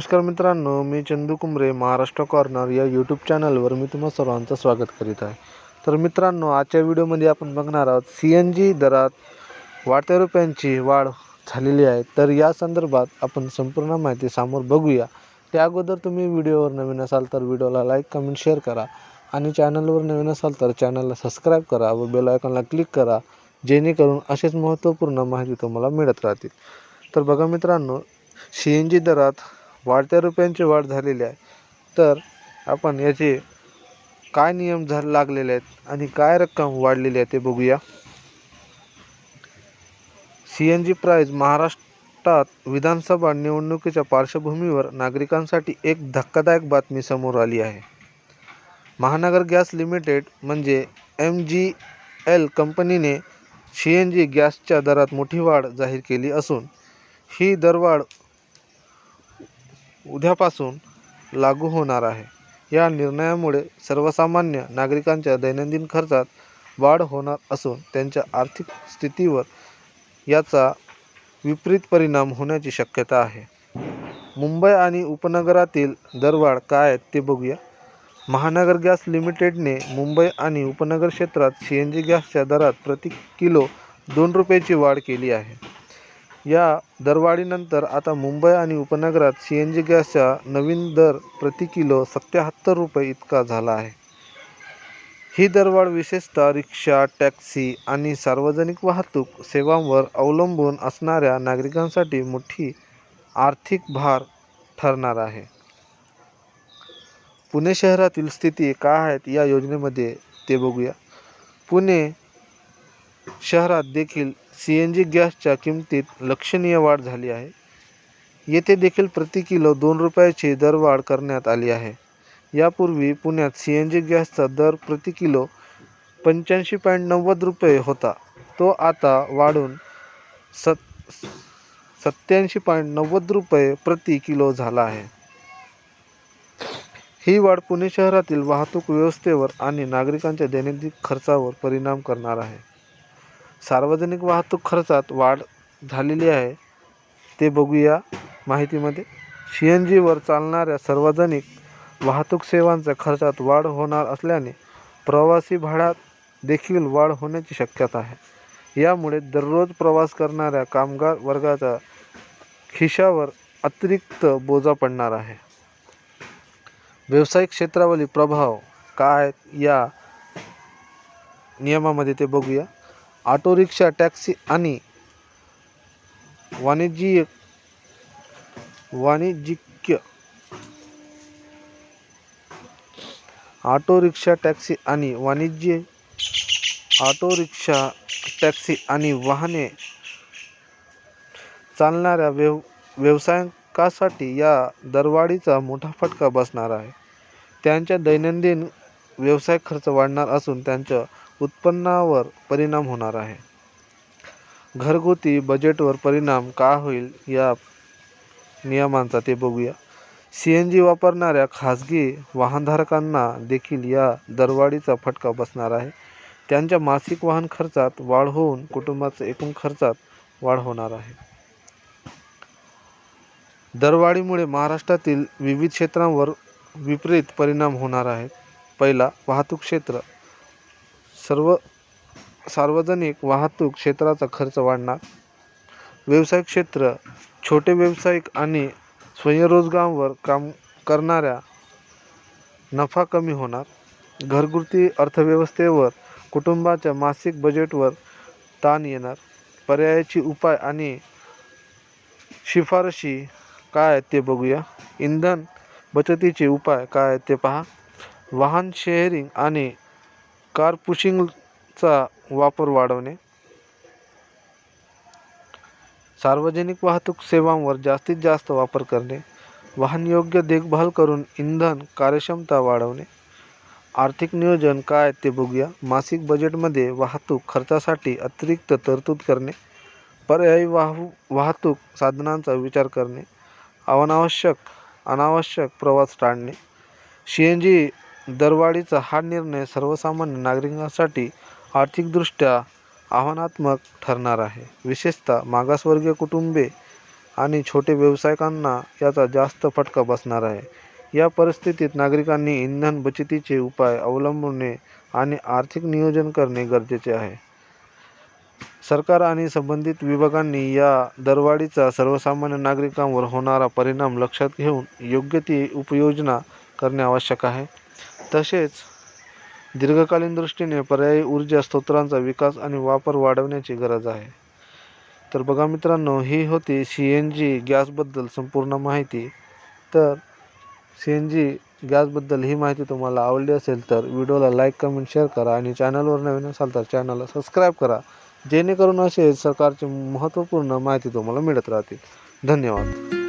नमस्कार मित्रांनो मी चंदू कुंबरे महाराष्ट्र कॉर्नर या यूट्यूब चॅनलवर मी तुम्हा सर्वांचं स्वागत करीत आहे. तर मित्रांनो आजच्या व्हिडिओमध्ये आपण बघणार आहोत सी एन जी दरात वाढत्या रुपयांची वाढ झालेली आहे. तर या संदर्भात आपण संपूर्ण माहिती समोर बघूया. त्या अगोदर तुम्ही व्हिडिओवर नवीन असाल तर व्हिडिओला लाईक कमेंट शेअर करा आणि चॅनलवर नवीन असाल तर चॅनलला सबस्क्राईब करा व बेल आयकॉनला क्लिक करा जेणेकरून असेच महत्त्वपूर्ण माहिती तुम्हाला मिळत राहतील. तर बघा मित्रांनो सी एन जी दरात वाढत्या रुपयांची वाढ झालेली आहे. तर आपण याचे काय नियम झा लागलेले आहेत आणि काय रक्कम वाढलेली आहे ते बघूया. सी एन जी प्राईज महाराष्ट्रात विधानसभा निवडणुकीच्या पार्श्वभूमीवर नागरिकांसाठी एक धक्कादायक बातमी समोर आली आहे. महानगर गॅस लिमिटेड म्हणजे एम जी एल कंपनीने सी एन जी गॅसच्या दरात मोठी वाढ जाहीर केली असून ही दरवाढ उद्यापासून लागू होणार आहे. या निर्णयामुळे सर्वसामान्य नागरिकांच्या दैनंदिन खर्चात वाढ होणार असून त्यांच्या आर्थिक स्थितीवर याचा विपरीत परिणाम होण्याची शक्यता आहे. मुंबई आणि उपनगरातील दरवाढ काय आहेत ते बघूया. महानगर गॅस लिमिटेडने मुंबई आणि उपनगर क्षेत्रात सी एन जी गॅसच्या दरात प्रति किलो दोन रुपयाची वाढ केली आहे. या दरवाढीनंतर आता मुंबई आणि उपनगरात सी एन जी गॅसचा नवीन दर प्रति किलो सत्याहत्तर रुपये इतका झाला आहे. ही दरवाढ विशेषतः रिक्षा टॅक्सी आणि सार्वजनिक वाहतूक सेवांवर अवलंबून असणाऱ्या नागरिकांसाठी मोठी आर्थिक भार ठरणार आहे. पुणे शहरातील स्थिती काय आहेत या योजनेमध्ये ते बघूया. पुणे शहरात देखील सी एन जी गॅसच्या किमतीत लक्षणीय वाढ झाली आहे. येथे देखील प्रति किलो दोन रुपयाची दरवाढ करण्यात आली आहे. यापूर्वी पुण्यात सी एन जी गॅसचा दर प्रति किलो पंच्याऐंशी पॉईंट नव्वद रुपये होता. तो आता वाढून सत सत्याऐंशी पॉईंट नव्वद रुपये प्रति किलो झाला आहे. ही वाढ पुणे शहरातील वाहतूक व्यवस्थेवर आणि नागरिकांच्या दैनंदिन खर्चावर परिणाम करणार आहे. सार्वजनिक वाहतूक खर्चात वाढ झालेली आहे. ते बघूया माहितीमध्ये. सी एन जीवर चालणाऱ्या सार्वजनिक वाहतूक सेवांच्या खर्चात वाढ होणार असल्याने प्रवासी भाड्यात देखील वाढ होण्याची शक्यता आहे. यामुळे दररोज प्रवास करणाऱ्या कामगार वर्गाच्या खिशावर अतिरिक्त बोजा पडणार आहे. व्यावसायिक क्षेत्रावरील प्रभाव काय या नियमामध्ये ते बघूया. ऑटो रिक्षा टॅक्सी आणि वाणिज्यिक वाणिज्यिक ऑटो रिक्षा टॅक्सी आणि वाणिज्य ऑटो रिक्षा टॅक्सी आणि वाहने चालणाऱ्या व्यव व्यवसायिकासाठी या दरवाढीचा मोठा फटका बसणार आहे. त्यांच्या दैनंदिन व्यवसाय खर्च वाढणार असून त्यांच्या उत्पन्नावर परिणाम होणार आहे. घरगुती बजेटवर परिणाम का होईल या नियमांचा ते बघूया. सी एन जी वापरणाऱ्या खाजगी वाहनधारकांना देखील या दरवाढीचा फटका बसणार आहे. त्यांच्या मासिक वाहन खर्चात वाढ होऊन कुटुंबाच्या एकूण खर्चात वाढ होणार आहे. दरवाढीमुळे महाराष्ट्रातील विविध क्षेत्रांवर विपरीत परिणाम होणार आहेत. पहिला वाहतूक क्षेत्र. सर्व सार्वजनिक वाहतूक क्षेत्राचा खर्च वाढणार. व्यवसाय क्षेत्र छोटे व्यावसायिक आणि स्वयंरोजगारांवर काम करणाऱ्या नफा कमी होणार. घरगुती अर्थव्यवस्थेवर कुटुंबाच्या मासिक बजेटवर ताण येणार. पर्यायाची उपाय आणि शिफारशी काय आहेत ते बघूया. इंधन बचतीचे उपाय काय आहेत ते पहा. वाहन शेअरिंग आणि कार पुशिंगचा वापर वाढवणे. सार्वजनिक वाहतूक सेवांवर जास्तीत जास्त वापर करणे. वाहनयोग्य देखभाल करून इंधन कार्यक्षमता वाढवणे. आर्थिक नियोजन काय ते बघूया. मासिक बजेटमध्ये वाहतूक खर्चासाठी अतिरिक्त तरतूद करणे. पर्यायी वाहू वाहतूक साधनांचा विचार करणे. अनावश्यक अनावश्यक प्रवास टाळणे. सी एन जी दरवाढीचा हा निर्णय सर्वसामान्य नागरिकांसाठी आर्थिकदृष्ट्या आव्हानात्मक ठरणार आहे. विशेषतः मागासवर्गीय कुटुंबे आणि छोटे व्यावसायिकांना याचा जास्त फटका बसणार आहे. या परिस्थितीत नागरिकांनी इंधन बचतीचे उपाय अवलंबणे आणि आर्थिक नियोजन करणे गरजेचे आहे. सरकार आणि संबंधित विभागांनी या दरवाढीचा सर्वसामान्य नागरिकांवर होणारा परिणाम लक्षात घेऊन योग्य ती उपाययोजना करणे आवश्यक आहे. तसेच दीर्घकालीन दृष्टीने पर्यायी ऊर्जा स्रोतांचा विकास आणि वापर वाढवण्याची गरज आहे. तर बघा मित्रांनो ही होती सी एन जी गॅसबद्दल संपूर्ण माहिती. तर सी एन जी गॅसबद्दल ही माहिती तुम्हाला आवडली असेल तर व्हिडिओला लाईक कमेंट शेअर करा आणि चॅनलवर नवीन असाल तर चॅनलला सबस्क्राईब करा जेणेकरून असे सरकारची महत्त्वपूर्ण माहिती तुम्हाला मिळत राहतील. धन्यवाद.